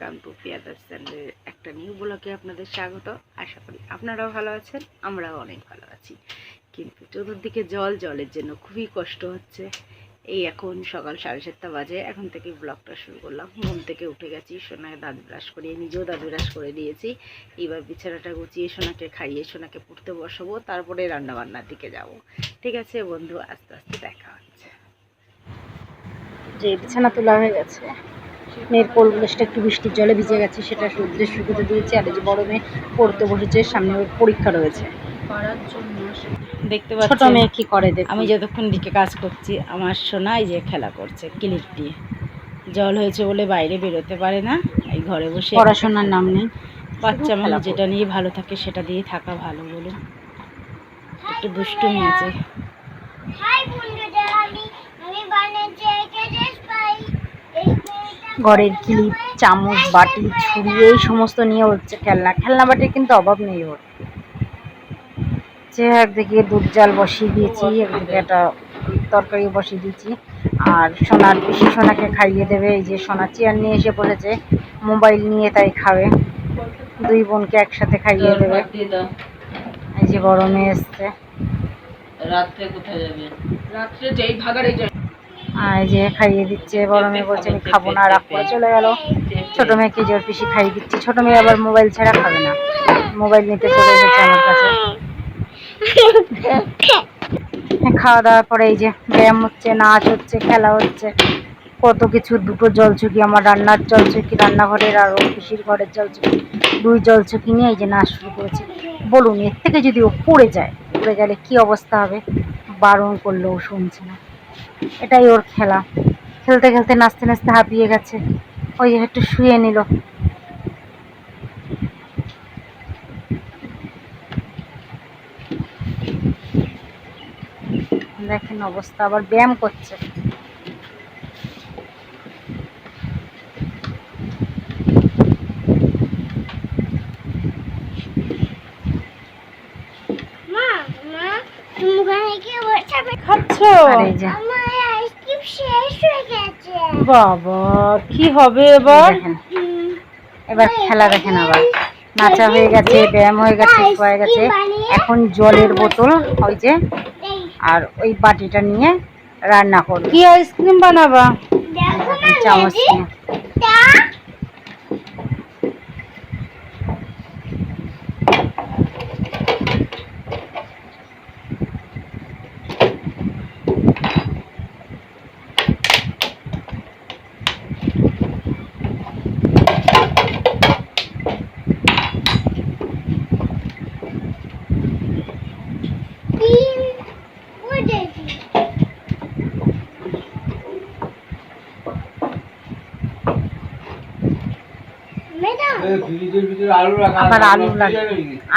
কান্ত পিয়াদার চ্যানেলের একটা নিউ ব্লগে আপনাদের স্বাগত। আশা করি আপনারাও ভালো আছেন, আমরাও অনেক ভালো আছি। কিন্তু চতুর্দিকে জল, জলের জন্য খুবই কষ্ট হচ্ছে। এই এখন সকাল সাড়ে সাতটা বাজে, এখন থেকে ব্লগটা শুরু করলাম। ঘুম থেকে উঠে গেছি সোনাকে দাঁত ব্রাশ করিয়ে, নিজেও দাঁত ব্রাশ করে দিয়েছি এবার বিছানাটা গুছিয়ে সোনাকে খাইয়ে, সোনাকে পড়তে বসাবো, তারপরে রান্নাবান্নার দিকে যাব। ঠিক আছে বন্ধু, আস্তে আস্তে দেখা হচ্ছে। যে বিছানা তোলা হয়ে গেছে। মেয়ের কোলগুলোসটা একটু বৃষ্টির জলে ভিজে গেছে সেটা রোদ্রে শুকোতে দিয়েছি। আর এই যে বড় মেয়ে পড়তে বসেছে সামনে ওর পরীক্ষা রয়েছে। দেখতে পাচ্ছি ছোট মেয়ে কি করে দেখ আমি যতক্ষণ দিকে কাজ করছি আমার সোনা এই যে খেলা করছে ক্লিপ দিয়ে। জল হয়েছে বলে বাইরে বেরোতে পারে না এই ঘরে বসে। পড়াশোনার নাম নেই। বাচ্চা মানুষ যেটা নিয়ে ভালো থাকে সেটা দিয়ে থাকা ভালো বলুন। একটু দুষ্টুমি আছে। ঘরের ক্লিপ, চামচ, বাটি, ছুরি, এই সমস্ত নিয়ে হচ্ছে খেলনা। খেলনা বাটির কিন্তু অভাব নেই ওর। যে একদিকে দুধ জাল বসিয়ে দিয়েছি একদিকে একটা তরকারি বসিয়ে দিয়েছি। আর সোনার পিসি সোনাকে খাইয়ে দেবে, এই যে সোনা চেয়ার নিয়ে এসে বলেছে, মোবাইল নিয়ে তাই খাবে। দুই বোনকে একসাথে খাইয়ে দেবে। এই যে মেয়ে এসছে। রাত্রে কোথায় যাবে? রাত্রে যেই ভাগাড়ে যাই আর যে খাইয়ে দিচ্ছে, বড় মেয়ে বলছে, আমি খাব না, রাগ করে চলে গেল। ছোট মেয়েকে জোর পিসি খাইয়ে দিচ্ছি। ছোট মেয়ে আবার মোবাইল ছাড়া খাবে না। মোবাইল নিতে চলে এসেছে আমার কাছে। খাওয়া দাওয়ার পরে এই যে ব্যায়াম হচ্ছে, নাচ হচ্ছে, খেলা হচ্ছে। কত কিছু, দুটো জলচুকি, আমার রান্নার জল জলচুকি, রান্নাঘরের আর পিসির ঘরের জলচুকি। দুই জলচুকি নিয়ে এই যে নাচ শুরু করেছে। বলুন, এর থেকে যদি ও পড়ে যায়, পড়ে গেলে কি অবস্থা হবে? বারণ করলেও শুনছে না। এটাই ওর খেলা। খেলতে খেলতে নাচতে নাচতে হাঁপিয়ে গেছে। ওই একটু শুয়ে নিল। দেখেন অবস্থা, আবার ব্যায়াম করছে মা মা তুমি ওখানে কি বসাবে খাচ্ছ আর এই যে আমার আইসক্রিম শেষ হয়ে গেছে বাবা কি হবে এবার? এবার খেলা দেখেন আবার। নাচা হয়ে গেছে ব্যায়াম হয়ে গেছে হয়ে গেছে। এখন জলের বোতল ওই যে আর ওই বাটিটা নিয়ে রান্না করবে। কি আইসক্রিম বানাবা? চামচ নিয়ে। আবার আলু লাগে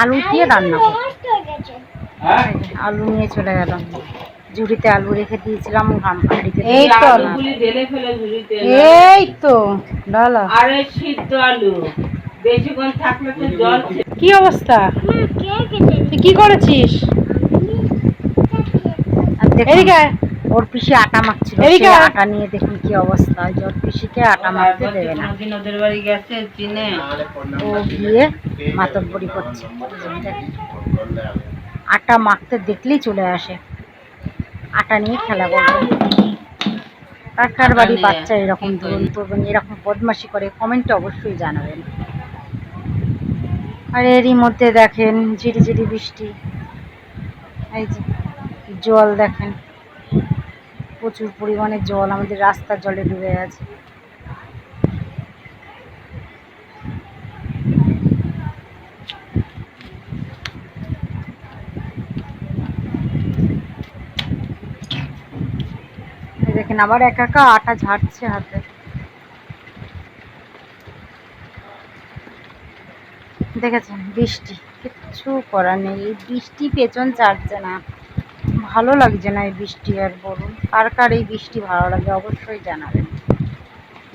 আলু দিয়ে রান্না হয়ে গেছে। হ্যাঁ? আলু নিয়ে চলে গেল। ঝুড়িতে আলু রেখে দিয়েছিলাম ঘাম হাঁড়িতে এই তো। এই তো। ডালা আরে সিদ্ধ আলু। বেশিক্ষণ থাকলে তো জল কি অবস্থা? মা কে কেটে তুই কি করেছিস? এদিকে। ওর পিসি আটা মাখছিল। আটা নিয়ে দেখুন কি অবস্থা। ওই যে ওর পিসিকে আটা মাখতে দেবে না। ওদের বাড়ি গেছে চিনে। ও গিয়ে মাতব্বরি করছে। আটা মাখতে দেখলেই চলে আসে। আটা নিয়ে খেলা করবে। কার বাড়ি বাচ্চা এরকম ধরুন করবেন এরকম বদমাশি করে কমেন্টে অবশ্যই জানাবেন। আর এরই মধ্যে দেখেন ঝিরি ঝিরি বৃষ্টি। এই যে জল দেখেন। প্রচুর পরিমাণে জল, আমাদের রাস্তার জলে ডুবে আছে দেখেন, আবার একা একা আটা ঝাড়ছে হাতে। দেখেছেন, বৃষ্টি, কিচ্ছু করার নেই। এই বৃষ্টি পেছন ছাড়ছে না। ভালো লাগছে না এই বৃষ্টি আর বলুন কার কার এই বৃষ্টি ভালো লাগে অবশ্যই জানাবেন।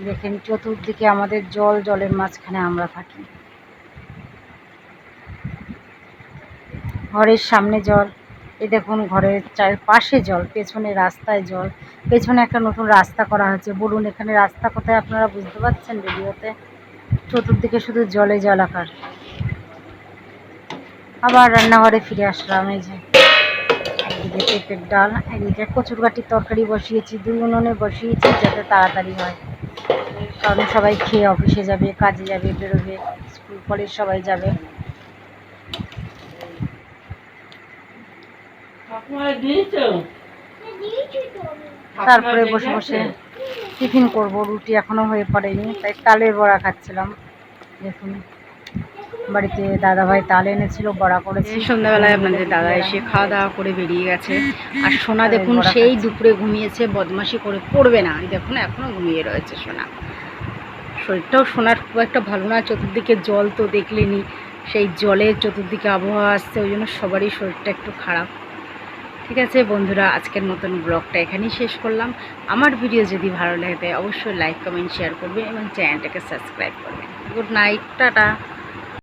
দেখেন চতুর্দিকে আমাদের জল, জলের মাঝখানে আমরা থাকি। ঘরের সামনে জল, এ দেখুন ঘরের চারপাশে জল, পেছনে রাস্তায় জল। পেছনে একটা নতুন রাস্তা করা হয়েছে। বলুন এখানে রাস্তা কোথায় আপনারা বুঝতে পারছেন ভিডিওতে? চতুর্দিকে শুধু জলে জলাকার। আবার রান্নাঘরে ফিরে আসলাম, এই যে। একদিকে পেঁপের ডাল একদিকে কচুর গাঠির তরকারি বসিয়েছি দুই উনুনে বসিয়েছি যাতে তাড়াতাড়ি হয়। কারণ সবাই খেয়ে অফিসে যাবে কাজে যাবে বেরোবে স্কুল কলেজ সবাই যাবে। আমি। তারপরে বসে বসে টিফিন করব রুটি এখনও হয়ে পড়েনি তাই তালের বড়া খাচ্ছিলাম। দেখুন। বাড়িতে দাদাভাই তাল এনেছিল বড়া করেছি সন্ধ্যাবেলায় আপনাদের দাদা এসে খাওয়া দাওয়া করে বেরিয়ে গেছে। আর সোনা দেখুন সেই দুপুরে ঘুমিয়েছে বদমাশি করে পড়বে না। দেখুন এখনও ঘুমিয়ে রয়েছে সোনা। শরীরটাও সোনার খুব একটা ভালো না চতুর্দিকে জল তো দেখলেনি। সেই জলের চতুর্দিকে আবহাওয়া আসছে ওই জন্য সবারই শরীরটা একটু খারাপ। ঠিক আছে বন্ধুরা আজকের মতন ব্লগটা এখানেই শেষ করলাম। আমার ভিডিও যদি ভালো লাগে অবশ্যই লাইক কমেন্ট শেয়ার করবে এবং চ্যানেলটাকে সাবস্ক্রাইব করবেন গুড নাইট টাটা।